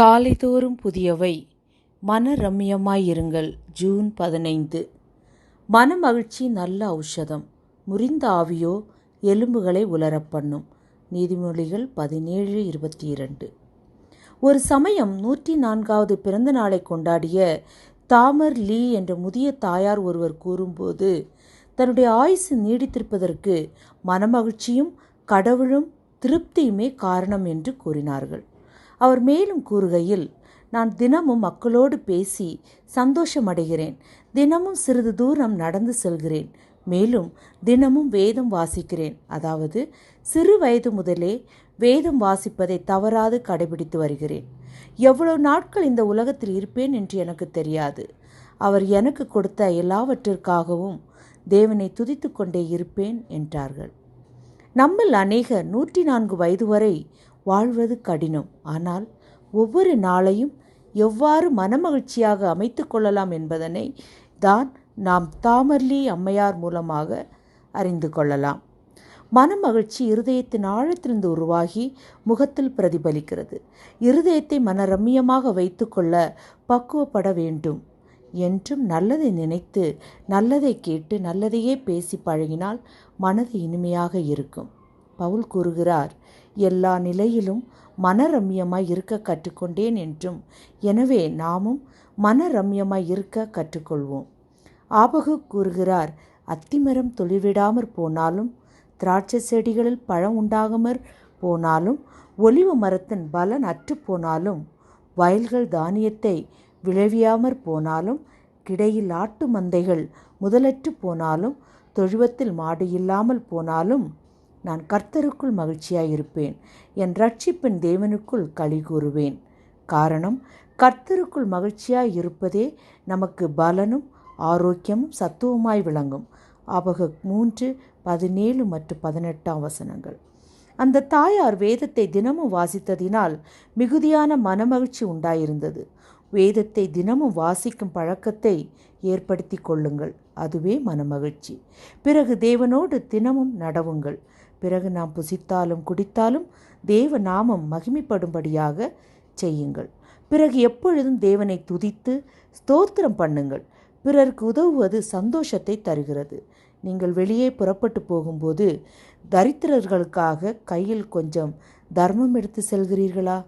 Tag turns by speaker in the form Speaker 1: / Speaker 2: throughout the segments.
Speaker 1: காலைதோறும் புதியவை. மன ரம்யமாயிருங்கள் ஜூன் பதினைந்து. மனமகிழ்ச்சி நல்ல ஔஷதம். முறிந்த ஆவியோ எலும்புகளை உலரப்பண்ணும். நீதிமொழிகள் பதினேழு இருபத்தி இரண்டு ஒரு சமயம் நூற்றி நான்காவது பிறந்த நாளை கொண்டாடிய தாமர் லீ என்ற முதிய தாயார் ஒருவர் கூறும்போது தன்னுடைய ஆயுசு நீடித்திருப்பதற்கு மனமகிழ்ச்சியும் கடவுளும் திருப்தியுமே காரணம் என்று கூறினார்கள். அவர் மேலும் கூறுகையில் நான் தினமும் மக்களோடு பேசி சந்தோஷமடைகிறேன் தினமும் சிறிது தூரம் நடந்து செல்கிறேன். மேலும் தினமும் வேதம் வாசிக்கிறேன். அதாவது சிறு வயது முதலே வேதம் வாசிப்பதை தவறாது கடைபிடித்து வருகிறேன். எவ்வளவு நாட்கள் இந்த உலகத்தில் இருப்பேன் என்று எனக்கு தெரியாது. அவர் எனக்கு கொடுத்த எல்லாவற்றிற்காகவும் தேவனை துதித்து கொண்டே இருப்பேன் என்றார்கள். நம்மில் அநேக நூற்றி நான்கு வயது வரை வாழ்வது கடினம். ஆனால் ஒவ்வொரு நாளையும் எவ்வாறு மனமகிழ்ச்சியாக அமைத்து கொள்ளலாம் என்பதனை தான் நாம் தாமர்லி அம்மையார் மூலமாக அறிந்து கொள்ளலாம். மனமகிழ்ச்சி இருதயத்தின் ஆழத்திலிருந்து உருவாகி முகத்தில் பிரதிபலிக்கிறது. இருதயத்தை மனரம்மியமாக வைத்துக்கொள்ள பக்குவப்பட வேண்டும் என்றும் நல்லதை நினைத்து நல்லதை கேட்டு நல்லதையே பேசி பழகினால் மனது இனிமையாக இருக்கும். பவுல் கூறுகிறார் எல்லா நிலையிலும் மனரம்யமாய் இருக்க கற்றுக்கொண்டேன் என்றும் எனவே நாமும் மனரம்யமாய் இருக்க கற்றுக்கொள்வோம். ஆபகு கூறுகிறார் அத்திமரம் தொழிவிடாமற் போனாலும் திராட்சை செடிகளில் பழம் உண்டாகாமற் போனாலும் ஒலிவ மரத்தின் பலன் அற்று போனாலும் வயல்கள் தானியத்தை விளைவியாமற் போனாலும் கிடையில் ஆட்டு மந்தைகள் முதலற்று போனாலும் தொழுவத்தில் மாடு இல்லாமல் போனாலும் நான் கர்த்தருக்குள் மகிழ்ச்சியாயிருப்பேன். என் ரட்சிப்பின் தேவனுக்குள் களி கூறுவேன். காரணம் கர்த்தருக்குள் மகிழ்ச்சியாய் இருப்பதே நமக்கு பலனும் ஆரோக்கியமும் சத்துவமாய் விளங்கும். ஆபக மூன்று பதினேழு மற்றும் பதினெட்டாம் வசனங்கள். அந்த தாயார் வேதத்தை தினமும் வாசித்ததினால் மிகுதியான மனமகிழ்ச்சி உண்டாயிருந்தது. வேதத்தை தினமும் வாசிக்கும் பழக்கத்தை ஏற்படுத்தி கொள்ளுங்கள். அதுவே மனமகிழ்ச்சி. பிறகு தேவனோடு தினமும் நடவுங்கள். பிறகு நாம் புசித்தாலும் குடித்தாலும் தேவ நாமம் மகிமைப்படும்படியாக செய்யுங்கள். பிறகு எப்பொழுதும் தேவனை துதித்து ஸ்தோத்திரம் பண்ணுங்கள். பிறருக்கு உதவுவது சந்தோஷத்தை தருகிறது. நீங்கள் வெளியே புறப்பட்டு போகும்போது தரித்திரர்களுக்காக கையில் கொஞ்சம் தர்மம் எடுத்து செல்கிறீர்களா?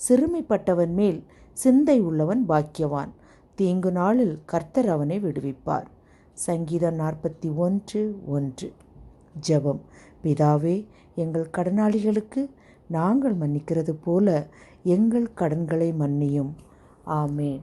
Speaker 1: சிறுமைப்பட்டவன் மேல் சிந்தை உள்ளவன் பாக்கியவான். தீங்கு நாளில் கர்த்தர் அவனை விடுவிப்பார். சங்கீதம் நாற்பத்தி ஒன்று ஒன்று. ஜெபம். பிதாவே எங்கள் கடனாளிகளுக்கு நாங்கள் மன்னிக்கிறது போல எங்கள் கடன்களை மன்னியும். ஆமேன்.